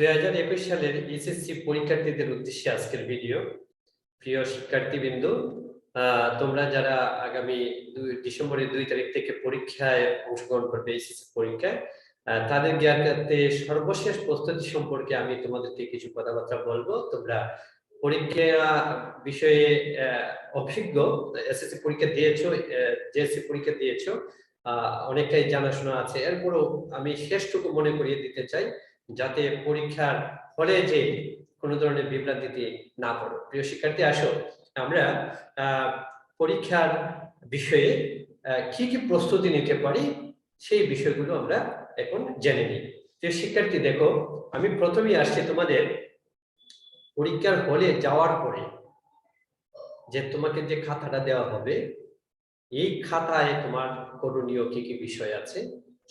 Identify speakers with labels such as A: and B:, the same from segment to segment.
A: দুই হাজার একুশ সালের এসএসসি পরীক্ষার্থীদের উদ্দেশ্যে আজকের ভিডিও। প্রিয় শিক্ষার্থীবৃন্দ তোমরা যারা আগামী দুই ডিসেম্বরের দুই তারিখ থেকে পরীক্ষায় অংশগ্রহণ করবে এসএসসি পরীক্ষায় আহ, তাদের জ্ঞাতার্থে সর্বশেষ প্রস্তুতি সম্পর্কে আমি তোমাদেরকে কিছু কথাবার্তা বলব। তোমরা পরীক্ষা বিষয়ে অভিজ্ঞ এসএসসি পরীক্ষা দিয়েছ জেএসসি পরীক্ষা দিয়েছ অনেকটাই জানাশোনা আছে। এরপরও আমি শেষটুকু মনে করিয়ে দিতে চাই। যাতে পরীক্ষার হলে যে কোনো ধরনের বিভ্রান্তিতে না পড়ো। প্রিয় শিক্ষার্থী, আসো। আমরা পরীক্ষার বিষয়ে কি কি প্রস্তুতি নিতে পারি সেই বিষয়গুলো আমরা এখন জেনে নিই। প্রিয় শিক্ষার্থী, দেখো, আমি প্রথমেই আসছি তোমাদের পরীক্ষার হলে যাওয়ার পরে যে তোমাকে যে খাতাটা দেওয়া হবে, এই খাতায় তোমার করণীয় কি কি বিষয় আছে?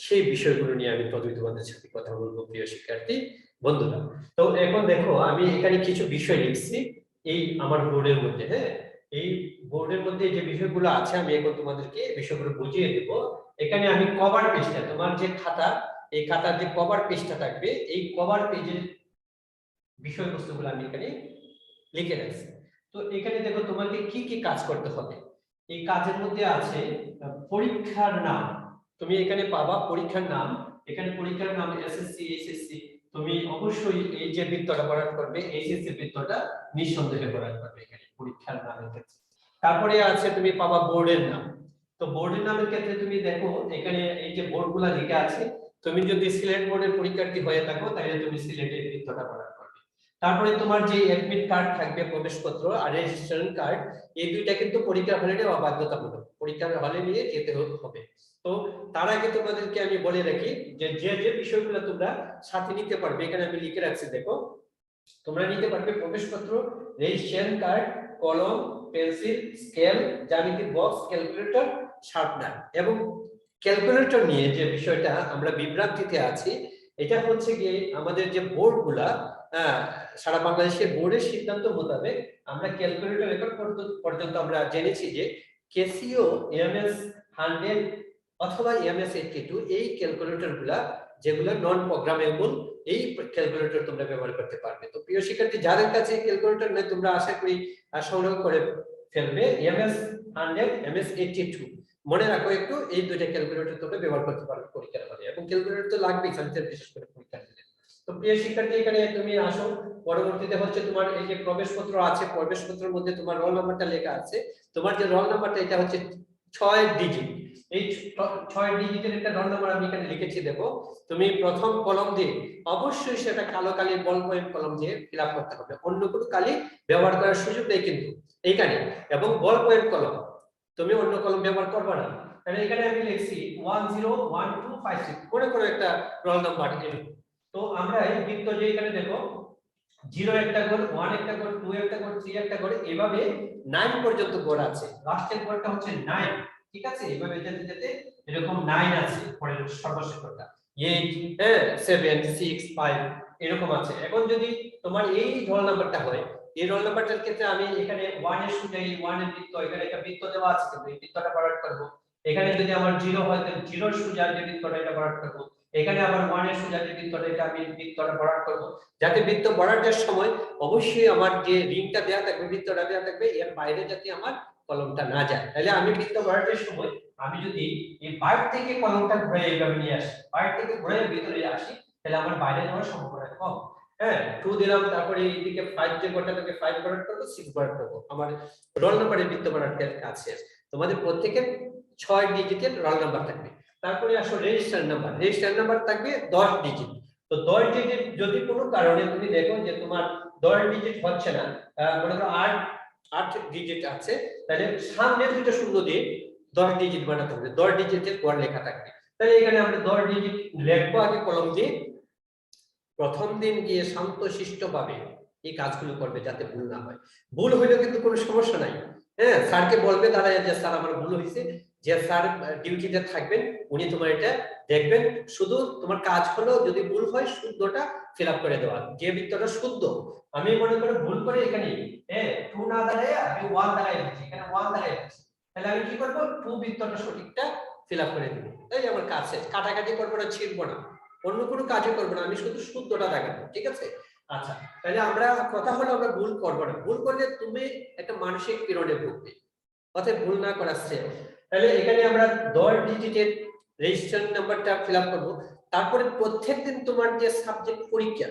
A: সেই বিষয়গুলো নিয়ে আমি প্রথমে তোমাদের সাথে কথা বলব, প্রিয় শিক্ষার্থী, বন্ধুরা। তো এখন দেখো, আমি এখানে কিছু বিষয় লিখছি এই আমার বোর্ডের মধ্যে হ্যাঁ? এই বোর্ডের মধ্যে যে বিষয়গুলো আছে, আমি এখন তোমাদেরকে বিষয়গুলো বুঝিয়ে দেব। এখানে আমি কভার পেজটা তোমার যে খাতা, এই খাতার যে কভার পেজটা থাকবে, এই কভার পেজের বিষয়বস্তুগুলো আমি এখানে লিখে রাখছি। তো এখানে দেখো তোমাকে কি কি কাজ করতে হবে? এই কাজের মধ্যে আছে পরীক্ষার নাম। তুমি এখানে পাবা পরীক্ষার নাম, এখানে পরীক্ষার নাম এসএসসি এইচএসসি তুমি অবশ্যই এই যে বৃত্তটা ভরাট করবে এইচএসসি বৃত্তটা নিঃসন্দেহে ভরাট করবে এখানে, পরীক্ষার নামের ক্ষেত্রে তারপরে আছে তুমি পাবা বোর্ডের নাম। তো বোর্ডের নামের ক্ষেত্রে তুমি দেখো, এখানে এই যে বোর্ডগুলা লিখে আছে, তুমি যদি সিলেট বোর্ডের পরীক্ষার্থী হয়ে থাকো, তাহলে তুমি সিলেটের বৃত্তটা ভরাট করবে। তারপরে তোমার যে অ্যাডমিট কার্ড থাকবে, প্রবেশপত্র, আর রেজিস্ট্রেশন কার্ড এই দুইটা কিন্তু পরীক্ষার হলে বাধ্যতামূলক পরীক্ষার হলে নিয়ে যেতে হবে। তো তার আগে তোমাদেরকে আমি বলে রাখি যে যে যে বিষয়গুলো তোমরা সাথে নিতে পারবে, এখানে আমি লিখে রাখছি, দেখো। তোমরা নিতে পারবে প্রবেশপত্র, রেজিস্ট্রেশন কার্ড, কলম, পেন্সিল, স্কেল জ্যামিতি বক্স, ক্যালকুলেটর শার্পনার এবং ক্যালকুলেটর নিয়ে যে বিষয়টা আমরা বিভ্রান্তিতে আছি, এটা হচ্ছে গিয়ে আমাদের যে বোর্ডগুলা সারা বাংলাদেশের বোর্ডের সিদ্ধান্ত মোতাবেক আমরা ক্যালকুলেটর রেকর্ড পর্যন্ত আমরা জেনেছি যে কেসিও এমএস হান্ড্রেড অথবা এমএস এইটটি টু এই ক্যালকুলেটরগুলা, যেগুলো নন প্রোগ্রামেবল এই ক্যালকুলেটর তোমরা ব্যবহার করতে পারবে। তো প্রিয় শিক্ষার্থী, যাদের কাছে ক্যালকুলেটর নেই, তোমরা আশা করি সংগ্রহ করে ফেলবে। MS hundred MS eighty two মনে রাখো একটু, এই দুইটা ক্যালকুলেটর তোমরা ব্যবহার করতে পারবে পরীক্ষার হলে। এবং ক্যালকুলেটর তো লাগবেই সায়েন্সের বিশেষ করে পরীক্ষার তো প্রিয় শিক্ষার্থী, এখানে তুমি আসো। পরবর্তীতে হচ্ছে তোমার এই যে প্রবেশপত্র আছে, প্রবেশপত্রের মধ্যে তোমার রোল নাম্বারটা লেখা আছে। তোমার যে রোল নাম্বারটা এটা হচ্ছে ছয় ডিজিট এই ছয় ডিজিটের একটা রোল নাম্বার আমি এখানে লিখেছি, দেখো। তুমি প্রথম কলম দিয়ে অবশ্যই সেটা কালো কালি, বল পয়েন্ট কলম দিয়ে ফিলআপ করতে হবে। অন্য কোনো কালি ব্যবহার করার সুযোগ নেই কিন্তু। এইখানে, এবং বল পয়েন্ট কলম। তুমি অন্য কলম ব্যবহার করবে না। তাহলে এখানে আমি লিখছি one zero one two five six করে করে একটা রোল নাম্বার তো আমরা এই বৃত্ত যে এখানে দেখো জিরো একটা গোল ওয়ান একটা গোল টু একটা গোল থ্রি একটা গোল এভাবে নাইন পর্যন্ত গোল আছে। লাস্টের গোলটা হচ্ছে নাইন ঠিক আছে? এভাবে যেতে যেতে এরকম নাইন আছে, পরের সর্বশেষটা এইট হ্যাঁ সেভেন সিক্স ফাইভ এরকম আছে। এখন যদি তোমার এই রোল নাম্বারটা হয়, এই রোল নাম্বারটার ক্ষেত্রে আমি এখানে ওয়ানের সুযোগ ওয়ানের বৃত্ত, এখানে একটা বৃত্ত দেওয়া আছে, কিন্তু এই বৃত্তটা ভরাট করব। এখানে যদি আমার জিরো হয়, তাহলে জিরোর সুযোগ যে বৃত্তটা, এটা ভরাট করব। এখানে আবার ওয়ানের সুযোগ যে বৃত্তটা, এটা আমি বৃত্তটা ভরাট করব। যাতে বৃত্ত ভরাটের সময় অবশ্যই আমার যে রিংটা দেওয়া থাকবে, বৃত্তটা দেওয়া থাকবে, এর বাইরে যাতে আমার কলমটা না যায়। তাহলে আমি বৃত্ত ভরাটের সময় আমি যদি এই বাইরে থেকে কলমটা ঘুরে এইভাবে নিয়ে আসি বাইরে থেকে ঘুরে ভিতরে আসি, তাহলে আমার বাইরে যাওয়ার সম্ভাবনা কম। হ্যাঁ টু দিলাম, তারপরে এইদিকে ফাইভ যে গোটা থেকে ফাইভ ভরাট করব সিক্স ভরাট করব। আমার রোল নাম্বারের বৃত্ত ভরাটের আছে তোমাদের প্রত্যেকের ছয় ডিজিটের রোল নাম্বার থাকবে। তারপরে আসো রেজিস্টার নাম্বার রেজিস্টার নাম্বার থাকবে দশ ডিজিট তো দশ ডিজিট যদি কোনো কারণে তুমি দেখো যে তোমার দশ ডিজিট হচ্ছে না মনে করো আট আট ডিজিট আছে, তাহলে সামনে দুটো শূন্য দিয়ে দশ ডিজিট বানাতে হবে। দশ ডিজিটের পর লেখা থাকবে। তাহলে এখানে আমরা দশ ডিজিট লিখব আগে কলম দিয়ে। প্রথম দিন গিয়ে শান্ত শিষ্ট ভাবে এই কাজগুলো করবে যাতে ভুল না হয়। ভুল হইলেও কিন্তু কোনো সমস্যা নাই। হ্যাঁ স্যারকে বলবে দাঁড়ায় যে, স্যার, আমার ভুল হয়েছে যে স্যার ডিউটিতে থাকবেন, উনি তোমার এটা দেখবেন। শুধু তোমার কাজ হলো যদি ভুল হয়, শুদ্ধটা ফিল করে দেওয়া। যে বৃত্তটা শুদ্ধ, আমি মনে করি ভুল করে এখানে হ্যাঁ টু না দাঁড়ায়, আমি ওয়ান দাঁড়ায় আছি এখানে ওয়ান দাঁড়ায় আছি তাহলে আমি কি করব? টু বৃত্তটা সঠিকটা ফিল আপ করে দিব। তাই আমার কাজ শেষ। কাটাকাটি করব না, ছিড়বো না। অন্য কোনো কাজও করব না। আমি শুধু শুদ্ধটা দেখাবো, ঠিক আছে? আচ্ছা তাহলে আমরা কথা হলো আমরা ভুল করব না। ভুল করলে তুমি একটা মানসিক পীড়নে ভুগবে। অতএব ভুল না করা তাহলে এখানে আমরা দশ ডিজিটের রেজিস্ট্রেশন নাম্বারটা ফিল আপ করব। তারপরে প্রত্যেকদিন তোমার যে সাবজেক্ট পরীক্ষা,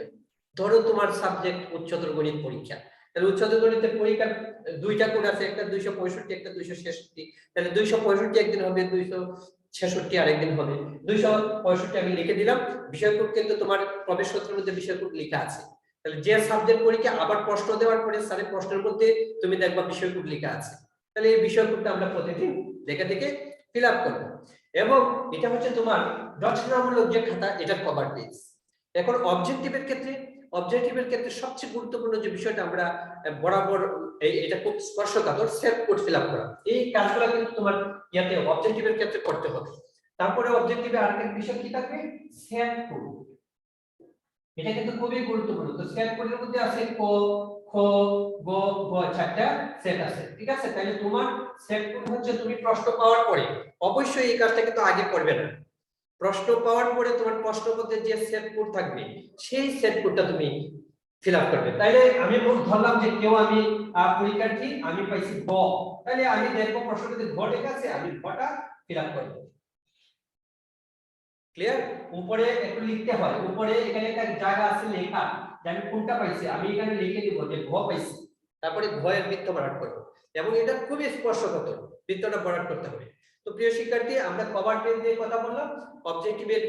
A: ধরো তোমার সাবজেক্ট উচ্চতর গণিত পরীক্ষা। তাহলে উচ্চতর গণিতের পরীক্ষা দুইটা কোড আছে, একটা দুইশো পঁয়ষট্টি, একটা দুইশো ছেষট্টি। তাহলে দুইশো পঁয়ষট্টি একদিন হবে, দুইশো ছেষট্টি আরেকদিন হবে। দুইশো পঁয়ষট্টি আমি লিখে দিলাম। বিষয় কোড কিন্তু তোমার প্রবেশপত্রের মধ্যে বিষয় কোড লেখা আছে। তাহলে যে সাবজেক্ট পরীক্ষা আবার প্রশ্ন দেওয়ার পরে স্যারের প্রশ্নের মধ্যে তুমি দেখবা বিষয় কোড লেখা আছে। তাহলে এই বিষয় কোডটা আমরা প্রতিদিন দেখে দেখে ফিল আপ করব। এবং এটা হচ্ছে তোমার রচনামূলক যে খাতা এটার কভার পেজ এখন অবজেক্টিভের ক্ষেত্রে অবজেক্টিভের ক্ষেত্রে সবচেয়ে গুরুত্বপূর্ণ যে বিষয়টা আমরা বরাবর এটা খুব স্পর্শকাতর সেলফ কোড ফিল আপ করা। এই কাজগুলো কিন্তু তোমার ইয়াতে অবজেক্টিভের ক্ষেত্রে করতে হবে। তারপরে অবজেক্টিভে আরেকটা বিষয় কি থাকবে? সেলফ কোড এটা কিন্তু খুবই গুরুত্বপূর্ণ। তো সেলফ কোডের মধ্যে আছে ক খ, গ চারটা সেট আছে। ঠিক আছে? তাহলে তোমার সেট হচ্ছে তুমি প্রশ্ন পাওয়ার পরে। অবশ্যই এই কাজটা কিন্তু আগে করবে না। প্রশ্ন পাওয়ার পরে তোমার প্রশ্নের মধ্যে যে সেট কোড থাকবে, সেই সেট কোডটা তুমি ফিল আপ করবে। তাইলে আমি ধরলাম যে কেউ আমি পরীক্ষার্থী, আমি পাইছি গ। তাহলে আমি দেখব প্রশ্নটাতে ঘ লেখা আছে, আমি ঘটা ফিল আপ করব। ক্লিয়ার উপরে একটু লিখতে হয়। উপরে এখানে একটা জায়গা আছে লেখা। যে আমি কোনটা পাইছি? আমি এখানে লিখে দিব যে ঘ পাইছি। তারপরে ঘ এর বৃত্ত ভরাট করব। এবং এটা খুবই স্পর্শকাতর বৃত্তটা ভরাট করতে হবে। তো প্রিয় শিক্ষার্থী, আমরা কভার পেজ নিয়ে কথা বললাম অবজেক্টিভের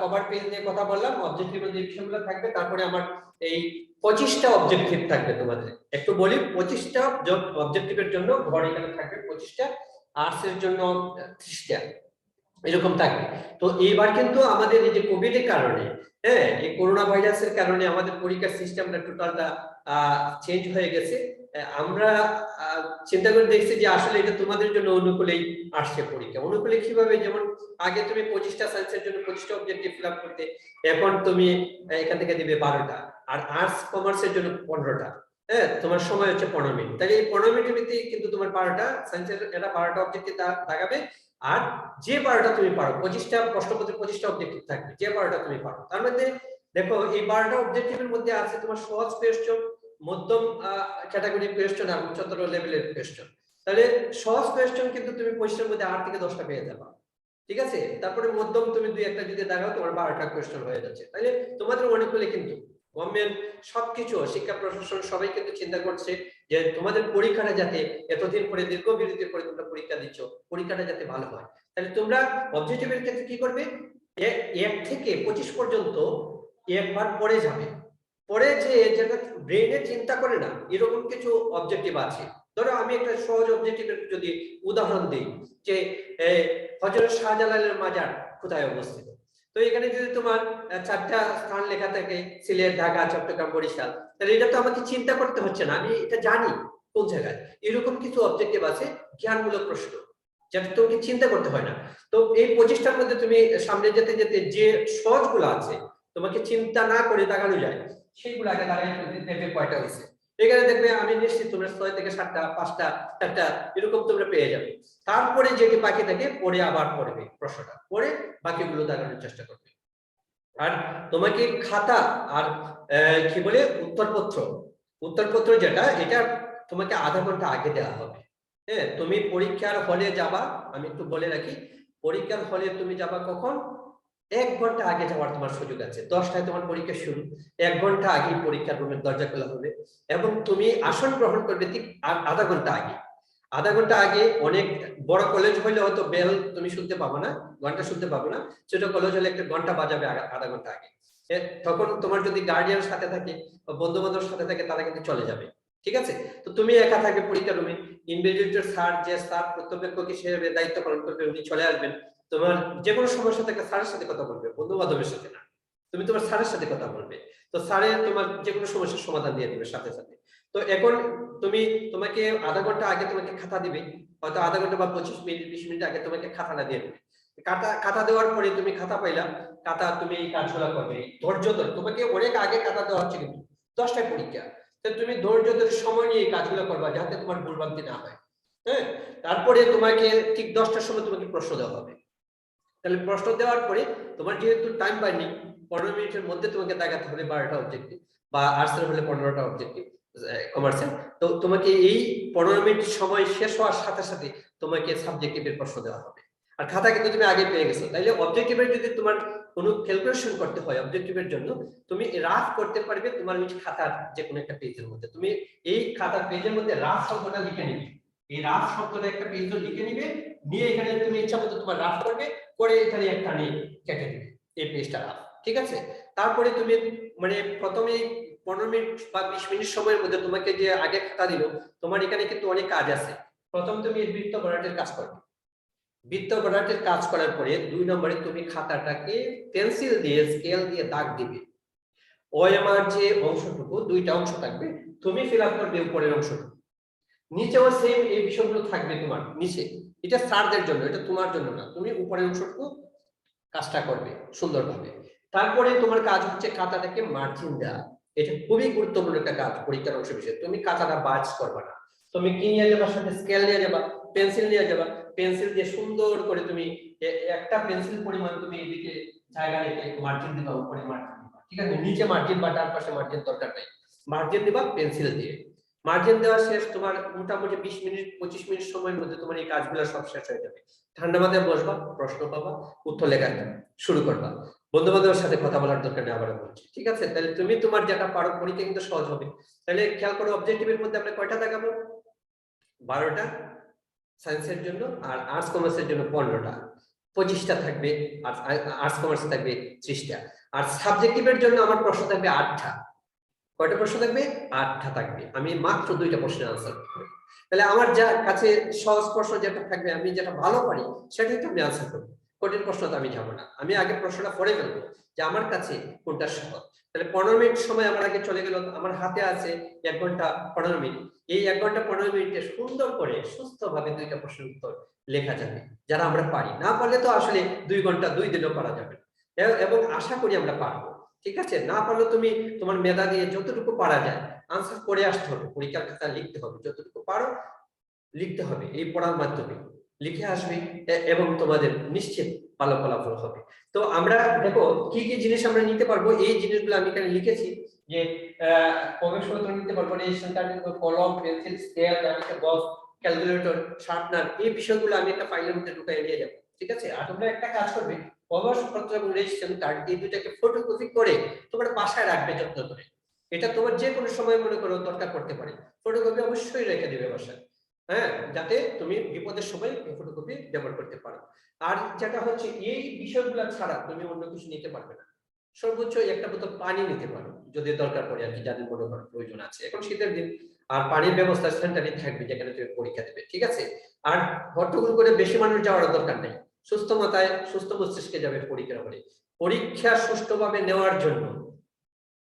A: কভার পেজ নিয়ে কথা বললাম অবজেক্টিভের যে বিষয়গুলো থাকবে। তারপরে আমার এই পঁচিশটা অবজেক্টিভ থাকবে তোমাদের। একটু বলি, পঁচিশটা অবজেক্টিভের জন্য ঘর এখানে থাকবে পঁচিশটা আর্টস এর জন্য ত্রিশটা। এরকম থাকবে তো এইবার কিন্তু আমাদের এই যে কোভিড এর কারণে হ্যাঁ এই করোনা ভাইরাসের কারণে আমাদের পরীক্ষার সিস্টেমটা টোটালটা চেঞ্জ হয়ে গেছে। আমরা চিন্তা করে দেখছি যে আসলে এটা তোমাদের জন্য অনুকূলেই আসছে পরীক্ষা। অনুকূলে কীভাবে? যেমন আগে তুমি পঁচিশটা সায়েন্সের জন্য পঁচিশটা অবজেক্টিভ ফিল আপ করতে, এখন তুমি এখান থেকে দিবে বারোটা। আর আর্টস কমার্সের জন্য পনেরোটা। হ্যাঁ তোমার সময় হচ্ছে পনেরো মিনিট। তাহলে এই পনেরো মিনিটের ভিত্তি কিন্তু তোমার বারোটা সায়েন্সের এটা বারোটা অবজেক্টিভ দাগাবে আর যে বারোটা তুমি পারো, পঁচিশটা প্রশ্নপত্রে পঁচিশটা অবজেক্টিভ থাকবে, যে বারোটা তুমি পারো। তার মধ্যে দেখো, এই বারোটা অবজেক্টিভের মধ্যে আছে তোমার সহজ কোয়েশ্চন মধ্যম ক্যাটাগরি কোয়েশ্চন আর উচ্চতর লেভেলের কোয়েশ্চন তাহলে সহজ কোয়েশ্চন কিন্তু তুমি পঁচিশের মধ্যে আট থেকে দশটা পেয়ে যাবা। ঠিক আছে? তারপরে মধ্যম তুমি দুই একটা যদি দেখাও, তোমার বারোটা কোয়েশ্চন হয়ে যাচ্ছে। তাহলে তোমাদের অনেকগুলো কিন্তু গভর্নমেন্ট সবকিছু, শিক্ষা প্রশাসন সবাই কিন্তু চিন্তা করছে যে তোমাদের পরীক্ষাটা যাতে এতদিন পরে, দীর্ঘ বিরতির পরে তোমরা পরীক্ষা দিচ্ছ, পরীক্ষাটা যাতে ভালো হয়। তাহলে তোমরা অবজেক্টিভের ক্ষেত্রে কি করবে? এক থেকে পঁচিশ পর্যন্ত একবার পড়ে যাবে। পরে যে যেটা ব্রেনে চিন্তা করে না, এরকম কিছু অবজেক্টিভ আছে। ধরো আমি একটা সহজ অবজেক্টিভের যদি উদাহরণ দিই, যে হজরত শাহজালালের মাজার কোথায় অবস্থিত? তো এখানে যদি তোমার চারটা স্থান লেখা থাকে, সিলেট, ঢাকা, চট্টগ্রাম, বরিশাল তাহলে এটা তো আমাকে চিন্তা করতে হচ্ছে না, আমি এটা জানি কোন জায়গায়। এরকম কিছু অবজেক্টিভ আছে, জ্ঞানমূলক প্রশ্ন, যেটা তোমাকে চিন্তা করতে হয় না। তো এই পঁচিশটার মধ্যে তুমি সামনে যেতে যেতে যে সহজ সহজগুলো আছে, তোমাকে চিন্তা না করে তাকানো যায়, সেইগুলো আগে দাঁড়ায় দেখবে কয়টা হয়েছে। এখানে দেখবে আমি নিশ্চিত তোমরা ছয় থেকে সাতটা, পাঁচটা, চারটা, এরকম তোমরা পেয়ে যাবে। তারপরে যেটি বাকি থাকে, পরে আবার পড়বে প্রশ্নটা, পরে বাকিগুলো দাঁড়ানোর চেষ্টা করবে। আর তোমাকে খাতা আর কি বলে, উত্তরপত্র। উত্তরপত্র যেটা, এটা তোমাকে আধা ঘণ্টা আগে দেওয়া হবে। হ্যাঁ তুমি পরীক্ষার হলে যাবা, আমি একটু বলে রাখি, পরীক্ষার হলে তুমি যাবা কখন? এক ঘণ্টা আগে যাওয়ার তোমার সুযোগ আছে। দশটায় তোমার পরীক্ষা শুরু। এক ঘণ্টা আগে পরীক্ষার রুমের দরজা খোলা হবে। এবং তুমি আসন গ্রহণ করবে ঠিক আধা ঘণ্টা আগে। আধা ঘণ্টা আগে অনেক বড় কলেজ হলে হয়তো বেল তুমি শুনতে পাবো না ঘণ্টা শুনতে পাবো না। ছোট কলেজ হলে একটা ঘণ্টা বাজাবে আধা ঘণ্টা আগে। তখন তোমার যদি গার্ডিয়ান সাথে থাকে বন্ধু বান্ধব সাথে থাকে, তারা কিন্তু চলে যাবে। ঠিক আছে? তো তুমি একা থাকবে পরীক্ষা রুমে ইনভিজিলেটর স্যার যে স্যার প্রত্যেক হিসেবে দায়িত্ব পালন করবে, উনি চলে আসবেন। তোমার যে কোনো সমস্যা থেকে স্যারের সাথে কথা বলবে বন্ধু বান্ধবের সাথে না। তুমি তোমার স্যারের সাথে কথা বলবে। তো স্যারে তোমার যে কোনো সমস্যার সমাধান দিয়ে দেবে সাথে সাথে। তো এখন তুমি তোমাকে আধা ঘণ্টা আগে তোমাকে খাতা দিবে, হয়তো আধা ঘণ্টা বা পঁচিশ মিনিট, বিশ মিনিট আগে তোমাকে খাতাটা দিয়ে দেবে। খাতা খাতা দেওয়ার পরে তুমি খাতা পাইলা, খাতা তুমি কাজগুলো করবে ধৈর্য ধরে, তোমাকে অনেক আগে খাতা দেওয়া হচ্ছে কিন্তু দশটায় পরীক্ষা। তুমি ধৈর্য ধরে সময় নিয়ে কাজগুলো করবা যাতে তোমার ভুলভ্রান্তি না হয় হ্যাঁ? তারপরে তোমাকে ঠিক দশটার সময় তোমাকে প্রশ্ন দেওয়া হবে। তাহলে প্রশ্ন দেওয়ার পরে তোমার যেহেতু টাইম পাইনি, পনেরো মিনিটের মধ্যে তোমাকে দেখাতে হবে বারোটা অবজেক্টিভ বা আর্টসের হলে পনেরোটা অবজেক্টিভ কমার্সের তো তোমাকে এই পনেরো মিনিট সময় শেষ হওয়ার সাথে সাথে তোমাকে সাবজেক্টিভের প্রশ্ন দেওয়া হবে। আর খাতা কিন্তু তুমি আগে পেয়ে গেছো। তাইলে অবজেক্টিভের যদি তোমার কোনো ক্যালকুলেশন করতে হয় অবজেক্টিভের জন্য, তুমি রাফ করতে পারবে তোমার নিজ খাতার যে কোনো একটা পেজের মধ্যে। তুমি এই খাতার পেজের মধ্যে রাফ শব্দটা লিখে নিবে। এই রাফ শব্দটা একটা পেজ লিখে নিবে। নিয়ে এখানে তুমি ইচ্ছা মতো তোমার রাফ করবে। করে এখানে একটা নিয়ে কেটে দিবে। এই পেজটা রাফ ঠিক আছে? তারপরে তুমি মানে প্রথমে পনেরো মিনিট বা বিশ মিনিট সময়ের মধ্যে তোমাকে যে আগে খাতা দিল, তোমার এখানে কিন্তু অনেক কাজ আছে। প্রথম তুমি বৃত্ত বরাটের কাজ করবে বৃত্ত বরাটের কাজ করার পরে দুই নম্বরে তুমি খাতাটাকে পেন্সিল দিয়ে স্কেল দিয়ে দাগ দিবে। ওএমআর যে অংশটুকু, দুইটা অংশ থাকবে, তুমি ফিল আপ করবে উপরের অংশটুকু। নিচেও সেম এই বিষয়গুলো থাকবে তোমার, নিচে। এটা স্যারদের জন্য, এটা তোমার জন্য না। তুমি উপরের অংশটুকু কাজটা করবে সুন্দরভাবে। তারপরে তোমার কাজ হচ্ছে খাতাটাকে মার্জিন দেওয়া। এটা খুবই গুরুত্বপূর্ণ একটা কাজ পরীক্ষার অংশ বিষয় তুমি খাতাটা বাজ করবে না। তুমি কি নিয়ে যাবা সাথে? স্কেল নিয়ে যাবা, পেন্সিল নিয়ে যাবা। পেন্সিল দিয়ে সুন্দর করে তুমি একটা পেন্সিল পরিমাণ তুমি এদিকে জায়গা রেখে মার্জিন দিবা, উপরে মার্জিন দিবা। ঠিক আছে? নিচে মার্জিন বা ডান পাশে মার্জিন দরকার নাই। মার্জিন দিবা, পেন্সিল দিয়ে। মার্জিন দেওয়া শেষ, তোমার মোটামুটি বিশ মিনিট, পঁচিশ মিনিট সময়ের মধ্যে তোমার এই কাজগুলো সব শেষ হয়ে যাবে। ঠান্ডা মাথায় বসবা, প্রশ্ন পাবা, উত্তর লেখা শুরু করবা। বন্ধু বান্ধবের সাথে কথা বলার দরকার নেই, আবারও বলছি। ঠিক আছে? তাহলে তুমি তোমার যেটা পারো, পরীক্ষা কিন্তু সহজ হবে। তাহলে খেয়াল করো অবজেক্টিভের মধ্যে আমরা কয়টা দেখাবো? বারোটা সায়েন্সের জন্য আর আর্টস কমার্সের জন্য পনেরোটা। পঁচিশটা থাকবে আর আর্টস কমার্স থাকবে ত্রিশটা। আর সাবজেক্টিভের জন্য আমার প্রশ্ন থাকবে আটটা। কয়টা প্রশ্ন থাকবে? আটটা থাকবে। আমি মাত্র দুইটা প্রশ্নের আনসার তাহলে আমার যা কাছে সহজ প্রশ্ন যেটা থাকবে, আমি যেটা ভালো পারি, সেটাই তো আমি আনসার করব। কঠিন প্রশ্ন তো আমি যাব না। আমি আগে প্রশ্নটা পড়ে ফেলব যে আমার কাছে কোনটা সহজ? তাহলে পনেরো মিনিট সময় আমার আগে চলে গেল, আমার হাতে আছে এক ঘণ্টা পনেরো মিনিট। এই এক ঘণ্টা পনেরো মিনিটে সুন্দর করে, সুস্থভাবে দুইটা প্রশ্নের উত্তর লেখা যাবে, যারা আমরা পারি। না পারলে তো আসলে দুই ঘণ্টা, দুই দিনও পারা যাবে। এবং আশা করি আমরা পারব, ঠিক আছে? না পারলে তুমি তোমার মেধা দিয়ে যতটুকু পারা যায় আনসার করে আসতে হবে, পরীক্ষার খাতা লিখতে হবে, যতটুকু পারো লিখতে হবে, এই পড়ার মাধ্যমে। লিখে আসবে এবং তোমাদের নিশ্চিত ভালো ফলাফল হবে। তো আমরা দেখো কি কি জিনিস আমরা নিতে পারব? এই জিনিসগুলো আমি এখানে লিখেছি যে প্রবেশপত্র নিতে পারব রেজিস্ট্রেশন কার্ড নিতে পারব, কলম pencil scale box calculator sharpener এই বিষয়গুলো আমি একটা ফাইলের মধ্যে ঢুকাই নিয়ে যাব ঠিক আছে? আর তোমরা একটা কাজ করবে প্রবেশপত্র এবং রেজিস্ট্রেশন কার্ড এই দুটাকে ফটোকপি করে তোমরা বাসায় রাখবে যত্ন করে। এটা তোমার যে কোনো সময় মনে করো দরকার পড়তে পারে। ফটোকপি অবশ্যই রেখে দেবে বাসায়। হ্যাঁ যাতে তুমি বিপদের সময় ফটোকপি ব্যবহার করতে পারো। আর যেটা হচ্ছে, এই বিষয়গুলো ছাড়া তুমি অন্য কিছু নিতে পারবে না। সর্বোচ্চ একটা বোতল পানি নিতে পারো, যদি দরকার পড়ে আর কি, যাদের মনে করো প্রয়োজন আছে। এখন শীতের দিন, আর পানির ব্যবস্থা সেন্টারে থাকবে, যেখানে তুমি পরীক্ষা দেবে, ঠিক আছে? আর হট্টগোল করে বেশি মানুষ যাওয়ার দরকার নেই। সুস্থ মাথায়, সুস্থ মস্তিষ্কে যাবে পরীক্ষা করে পরীক্ষা সুষ্ঠুভাবে নেওয়ার জন্য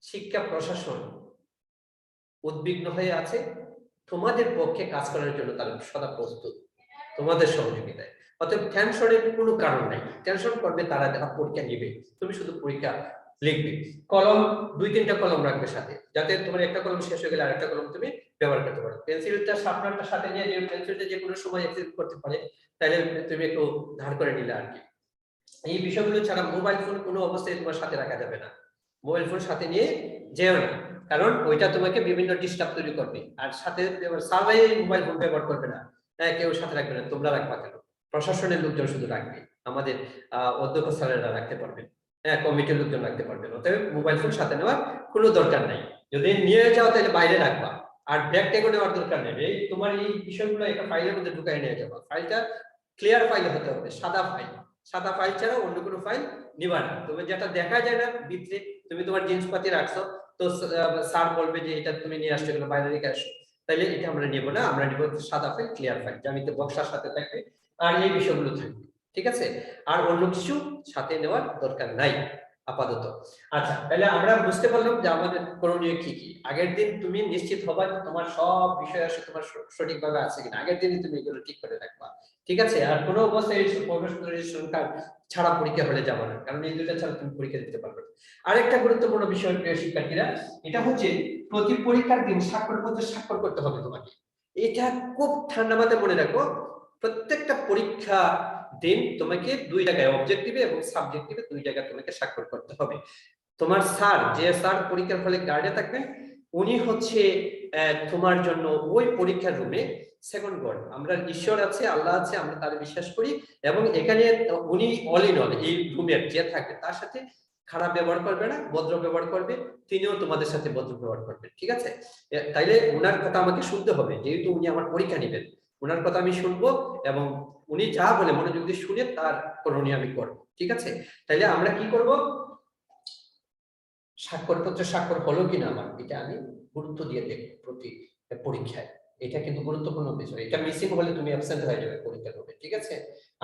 A: শিক্ষা প্রশাসন উদ্বিগ্ন হয়ে আছে। তোমাদের পক্ষে কাজ করার জন্য তারা সদা প্রস্তুত। তোমাদের সহযোগিতায় অতএব টেনশনের কোনো কারণ নাই। টেনশন করবে, তারা যারা পরীক্ষা নিবে, তুমি শুধু পরীক্ষা লিখবে। কলম, দুই, তিনটা কলম রাখবে সাথে। যাতে তোমার একটা কলম শেষ হয়ে গেলে আরেকটা কলম তুমি ব্যবহার করতে পারো। পেন্সিলটা শার্পনারটা সাথে নিয়ে যে পেন্সিলটা যে কোনো সময় এক্সিট করতে পারে, তাহলে তুমি একটু ধার করে নিলে আর কি। এই বিষয়গুলো ছাড়া মোবাইল ফোন কোনো অবস্থায় তোমার সাথে রাখা যাবে না। মোবাইল ফোন সাথে নিয়ে যেও না। কারণ ওইটা তোমাকে বিভিন্ন ডিস্টার্ব তৈরি করবে। আর সাথে সবাই মোবাইল ফোন ব্যবহার করবে না। হ্যাঁ কেউ সাথে রাখবে না, তোমরা রাখবা কেন? প্রশাসনের লোকজন শুধু রাখবে, আমাদের অধ্যক্ষ স্যারেরা রাখতে পারবেন হ্যাঁ কমিটির লোকজন রাখতে পারবেন অতএব মোবাইল ফোন সাথে নেওয়ার কোনো দরকার নাই। যদি নিয়ে যাও তাহলে বাইরে রাখবা। আর ব্যাগ ট্যাগও নেওয়ার দরকার নেই। এই তোমার এই বিষয়গুলো একটা ফাইলের মধ্যে ঢুকাই নিয়ে যাবা। ফাইলটা ক্লিয়ার ফাইল হতে হবে, সাদা ফাইল সাদা ফাইল ছাড়া অন্য কোনো ফাইল নিবা না। তুমি যেটা দেখা যায় না, ভিতরে তুমি তোমার জিনিসপাতি রাখছো তো স্যার বলবে যে এটা তুমি নিয়ে আসছো বাইরে রেখে আসো। তাইলে এটা আমরা নেব না, আমরা নেব সাদা ফাইল ক্লিয়ার ফাইল জামিতে বক্সার সাথে থাকবে। আর এই বিষয়গুলো থাকবে, ঠিক আছে? আর অন্য কিছু সাথে নেওয়ার দরকার নাই। আপাতত। আচ্ছা তাহলে আমরা বুঝতে পারলাম যে আমাদের করণীয় কি কি। আগের দিন তুমি নিশ্চিত হবা যে তোমার সব বিষয় আসে তোমার সঠিকভাবে আছে কিনা। আগের দিনই তুমি এগুলো ঠিক করে রাখবা। ঠিক আছে? আর কোনো অবস্থায় এই প্রবেশ কার্ড ছাড়া পরীক্ষা হলে যাবে না। কারণ এই দুইটা ছাড়া তুমি পরীক্ষা দিতে পারবে আরেকটা গুরুত্বপূর্ণ বিষয়, প্রিয় শিক্ষার্থীরা, এটা হচ্ছে প্রতি পরীক্ষার দিন স্বাক্ষর করতে স্বাক্ষর করতে হবে তোমাকে। এটা খুব ঠান্ডা মাথায় মনে রাখো। প্রত্যেকটা পরীক্ষা দিন তোমাকে দুই জায়গায় অবজেক্টিভে এবং সাবজেক্টিভে দুই জায়গায় তোমাকে স্বাক্ষর করতে হবে। তোমার স্যার, যে স্যার পরীক্ষার ফলে গার্ডে থাকবেন, উনি হচ্ছে তোমার জন্য ওই পরীক্ষার রুমে সেকেন্ড গড আমরা ঈশ্বর আছে, আল্লাহ আছে, আমরা তার বিশ্বাস করি এবং এখানে উনি অল ইন অল এই রুমের যে থাকবে, তার সাথে খারাপ ব্যবহার করবে না, ভদ্র ব্যবহার করবে, তিনিও তোমাদের সাথে ভদ্র ব্যবহার করবেন, ঠিক আছে? তাইলে ওনার কথা আমাকে শুনতে হবে, যেহেতু উনি আমার পরীক্ষা নেবেন। ওনার কথা আমি শুনব এবং উনি যা বলে মনোযোগ দিয়ে শুনে তার করণীয় আমি করব, ঠিক আছে? তাইলে আমরা কি করব? স্বাক্ষরপত্র স্বাক্ষর হলো কিনা আমার, এটা আমি গুরুত্ব দিয়ে দেখব প্রতি পরীক্ষায়। এটা কিন্তু গুরুত্বপূর্ণ বিষয়। এটা মিসিং হলে তুমি অ্যাবসেন্ট হয়ে যাবে পরীক্ষা হবে ঠিক আছে?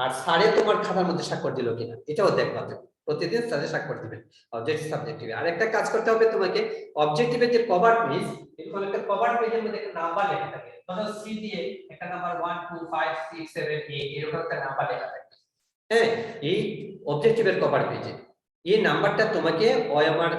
A: আর স্যারে তোমার খাতার মধ্যে স্বাক্ষর দিল কিনা, এটাও দেখবা তুমি। প্রতিদিন স্যারে স্বাক্ষর দিবেন অবজেক্ট সাবজেক্টিভে আর একটা কাজ করতে হবে তোমাকে অবজেক্টিভের যে কভার পেজ এরকম একটা কভার পেজের মধ্যে একটা নাম্বার লেখা থাকে। ধরো সি দিয়ে একটা number one two five six seven eight এরকম একটা নাম্বার লেখা থাকে। হ্যাঁ এই অবজেক্টিভের কভার পেজে এই নাম্বারটা তোমাকে আমার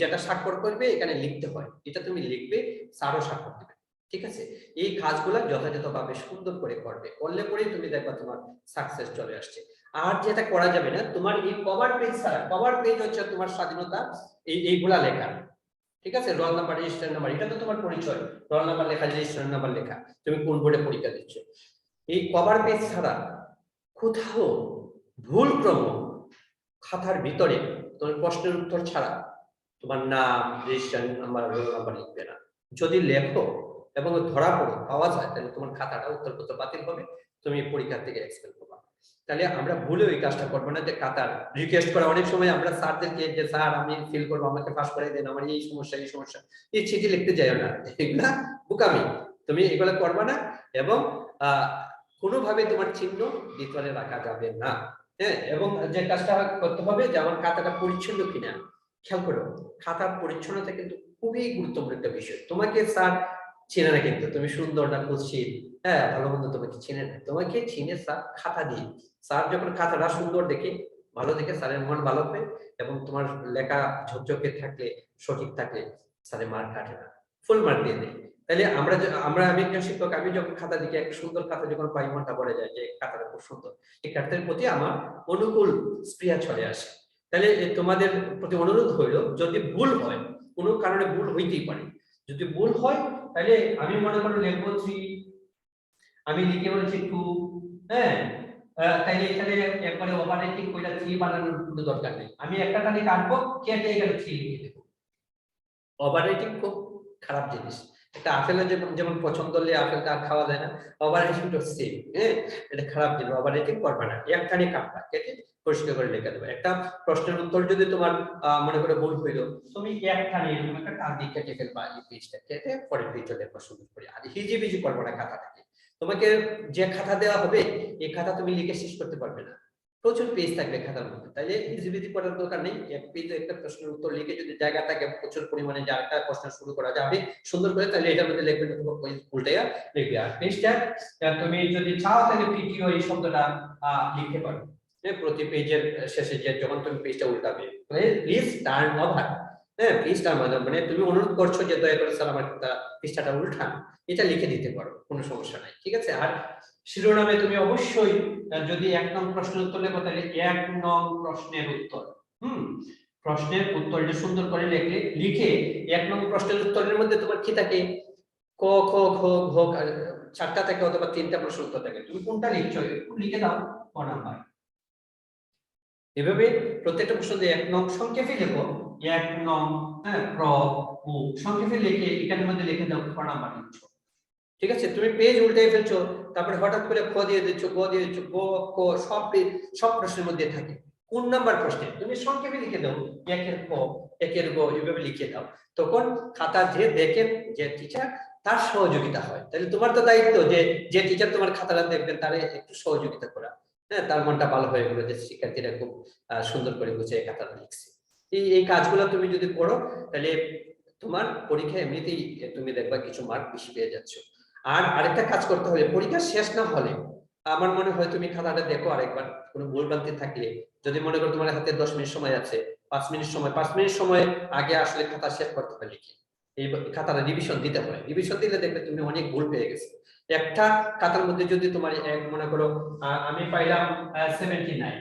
A: যেটা স্বাক্ষর করবে, এখানে লিখতে হয়। এটা তুমি লিখবে স্যারও স্বাক্ষর দেবে। ঠিক আছে? এই কাজগুলো যথাযথভাবে সুন্দর করে করবে। করলে পরেই তুমি দেখবা তোমার সাকসেস চলে আসছে। আর যেটা করা যাবে না, তোমার এই কভার পেজ ছাড়া কভার পেজ হচ্ছে তোমার স্বাধীনতা, এই, এইগুলা লেখা। ঠিক আছে? রোল নাম্বার রেজিস্টার নাম্বার এটা তো তোমার পরিচয়। রোল নাম্বার লেখা রেজিস্টার নাম্বার লেখা। তুমি কোন বোর্ডে পরীক্ষা দিচ্ছ? এই কভার পেজ ছাড়া কোথাও ভুল ক্রম খাতার ভিতরে তোমার প্রশ্নের উত্তর ছাড়া তোমার নাম রেজিস্টার নাম্বার রোল নাম্বার লিখবে না। যদি লেখো এবং ধরা পড়ো, পাওয়া যায়, তাহলে তোমার খাতাটা উত্তরপত্র বাতিল হবে। তুমি পরীক্ষা থেকে এক্সপেল করবা তাহলে আমরা ভুলেও এই কাজটা করব না যে কাতার রিকোয়েস্ট করা, অনেক সময় আমরা স্যারদেরকে যে, স্যার, আমি ফিল করব, আমাকে পাস করে দেন, আমার এই সমস্যা এই সমস্যা। এই চিঠি লিখতে যাইও না। এগুলা বুকামি। তুমি এগুলো করবা না এবং কোনোভাবে তোমার চিহ্ন ভিতরে রাখা যাবে না। হ্যাঁ এবং যে কাজটা করতে হবে যে, আমার খাতাটা পরিচ্ছন্ন কিনা। খেয়াল করো, খাতার পরিচ্ছন্নতা কিন্তু খুবই গুরুত্বপূর্ণ একটা বিষয়। তোমাকে স্যার চেনে না কিন্তু, তুমি সুন্দর না কুৎসিত হ্যাঁ ভালো মন্দ তোমাকে চিনে না। তোমাকে চিনে স্যার খাতা দিয়ে স্যার যখন খাতাটা সুন্দর দেখে, ভালো দেখে স্যারের মন ভালো হবে এবং তোমার লেখা ঝকঝকে থাকলে, সঠিক থাকলে স্যারের মার্ক কাটে না। ফুল মার্ক দিয়ে দেয়। তাহলে আমরা আমরা আমি একজন শিক্ষক, আমি যখন খাতা দিকে একটা সুন্দর খাতা যখন পাই, মনটা পড়ে যায় যে খাতাটা খুব সুন্দর। এই খাতার প্রতি আমার অনুকূল স্পৃহা চলে আসে। তাহলে তোমাদের প্রতি অনুরোধ হইল, যদি ভুল হয়, কোনো কারণে ভুল হইতেই পারে। যদি ভুল হয় তাহলে আমি মনে করো লিখব থ্রি আমি লিখে বলেছি টু হ্যাঁ? তাইলে এখানে একবারে অপারেটিং কইটা থ্রি বানানোর কোনো দরকার নেই। আমি একটা খালি কাটবো, কেটে এখানে থ্রি লিখে দেবো। অপারেটিং খুব খারাপ জিনিস। একটা আপেলের যেমন পছন্দ হলে আপেলটা আর খাওয়া যায় না ওভাররাইটিং তো সেম এটা খারাপ জিনিস ওভাররাইটিং করবে না। একখানি পরিষ্কার করে লিখে দেবে। একটা প্রশ্নের উত্তর যদি তোমার মনে করে ভুল হইল, তুমি একখানি এরকম একটা টান দিয়ে কেটে ফেলবা এই পেজটা পরের পেজটা দেখবা সুন্দর করে। আর হিজি বিজি করব না খাতাটাকে। তোমাকে যে খাতা দেওয়া হবে, এই খাতা তুমি লিখে শেষ করতে পারবে না। প্রচুর পেজ থাকবে খাতার মধ্যে। তাইলে হিজিবিজি করার দরকার নেই। এক পেজ একটা প্রশ্নের উত্তর লিখে যদি জায়গা থাকে প্রচুর পরিমাণে যে আরেকটা প্রশ্ন শুরু করা যাবে। সুন্দর করে তাহলে এটার মধ্যে লিখবে না তোমার পেজ লিখবে। আর পেজটা তুমি যদি চাও তাহলে পিটিও এই শব্দটা লিখতে পারো। হ্যাঁ, প্রতি পেজের শেষে যে যখন তুমি পেজটা উল্টাবে প্লিজ টার্ন ওভার হ্যাঁ টার্ন ওভার মানে তুমি অনুরোধ করছ যে দয়া করে স্যার আমার পৃষ্ঠাটা উল্টান। এটা লিখে দিতে পারো কোনো সমস্যা নাই। ঠিক আছে? আর শিরোনামে তুমি অবশ্যই যদি এক নং প্রশ্নের উত্তর লেখো, তাহলে এক নং প্রশ্নের উত্তর। হুম? প্রশ্নের উত্তরটা সুন্দর করে লিখলে, লিখে এক নং প্রশ্নের উত্তরের মধ্যে তোমার কি থাকে? ক, খ, ঘ ঘ চারটা থাকে অথবা তিনটা প্রশ্ন উত্তর থাকে। তুমি কোনটা লিখছো লিখে দাও, ক নাম্বার। এভাবে প্রত্যেকটা প্রশ্ন দিয়ে এক নং সংক্ষেপে লেখো। এক নং হ্যাঁ প্র, উ, সংক্ষেপে লিখে এখানের মধ্যে লিখে দাও, ক নাম্বার লিখছো। ঠিক আছে? তুমি পেজ উল্টে ফেলছো তারপরে হঠাৎ করে খ দিয়ে দিচ্ছ, গ দিয়ে দিচ্ছ, গ, ক, সব সব প্রশ্নের মধ্যে থাকে। কোন নাম্বার প্রশ্নে? তুমি সংক্ষেপে লিখে দাও। একের ক, একের গ, এভাবে লিখে দাও। তখন খাতা যে দেখেন যে টিচার তার সহযোগিতা হয়। তাহলে তোমার তো দায়িত্ব যে যে টিচার তোমার খাতাটা দেখবেন, তারে একটু সহযোগিতা করা। হ্যাঁ তার মনটা ভালো হয়ে গেলো যে শিক্ষার্থীরা খুব সুন্দর করে বুঝে খাতাটা লিখছে। এই এই কাজগুলো তুমি যদি করো, তাহলে তোমার পরীক্ষা এমনিতেই, তুমি দেখবা কিছু মার্ক বেশি পেয়ে যাচ্ছ। আর আরেকটা কাজ করতে হবে, পরীক্ষা শেষ না হলে, আমার মনে হয় তুমি খাতাটা দেখো আরেকবার, কোনো ভুলভ্রান্তি থাকলে। যদি মনে করো তোমার হাতে দশ মিনিট সময় আছে, পাঁচ মিনিট সময়, পাঁচ মিনিট সময় আগে আসলে খাতা শেষ করতে হবে লিখে। এই খাতাটা রিভিশন দিতে হয়। রিভিশন দিলে দেখবে তুমি অনেক ভুল পেয়ে গেছো। একটা খাতার মধ্যে যদি তোমার এক, মনে করো আমি পাইলাম সেভেন্টি নাইন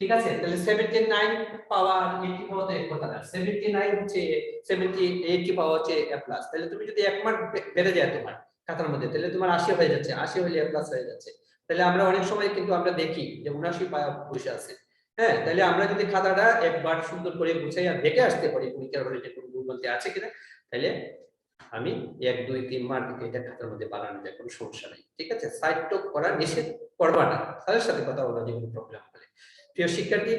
A: ঠিক আছে? তাহলে সেভেন্টি নাইন পাওয়া এইটি পাওয়া তো এক কথা না। সেভেন্টি নাইন হচ্ছে সেভেন্টি এইটি পাওয়া হচ্ছে এ প্লাস তাহলে তুমি যদি এক মার্ক বেড়ে যায় তোমার খাতার মধ্যে। তাহলে তোমার আশি হয়ে যাচ্ছে, আশি হলে প্লাস হয়ে যাচ্ছে। তাহলে আমরা অনেক সময় কিন্তু আমরা দেখি যে উনাশি বসে আছে। হ্যাঁ তাহলে আমরা যদি খাতাটা একবার সুন্দর করে গুছাইয়া দেখে আসতে পারি পরীক্ষার হলে যে কোনো ভুলভ্রান্তি আছে কিনা, তাহলে আমি এক, দুই, তিন মার্ক এটা খাতার মধ্যে বাড়ানো যায়, কোনো সমস্যা নেই। ঠিক আছে? সাইড টক করা নিষেধ করবা না। তাদের সাথে কথা বলা যে কোনো প্রবলেম হলে। প্রিয় শিক্ষার্থী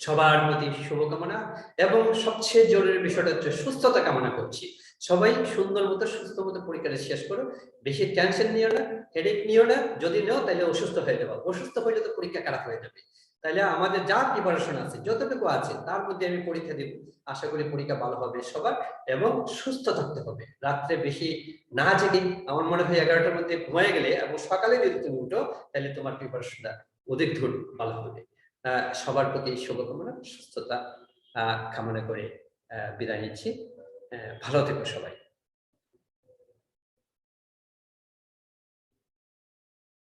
A: সবার প্রতি শুভকামনা এবং সবচেয়ে জরুরি বিষয়টা হচ্ছে সুস্থতা কামনা করছি। সবাই সুন্দর মতো, সুস্থ মতো পরীক্ষাটা শেষ করো। বেশি টেনশন নিও না হেডেক নিও না। যদি নেও তাহলে অসুস্থ হয়ে যাবে অসুস্থ হয়ে তো পরীক্ষা খারাপ হয়ে যাবে। তাহলে আমাদের যা প্রিপারেশন আছে, যতটুকু আছে, তার মধ্যে আমি পরীক্ষা দিব। আশা করি পরীক্ষা ভালো হবে সবার এবং সুস্থ থাকতে হবে। রাত্রে বেশি না জেগে আমার মনে হয় এগারোটার মধ্যে ঘুমায় গেলে এবং সকালে যদি তুমি উঠো তাহলে তোমার প্রিপারেশনটা অধিক দূর ভালো হবে। সবার প্রতি শুভকামনা সুস্থতা কামনা করে বিদায় নিচ্ছি। ভালো থেকো সবাই।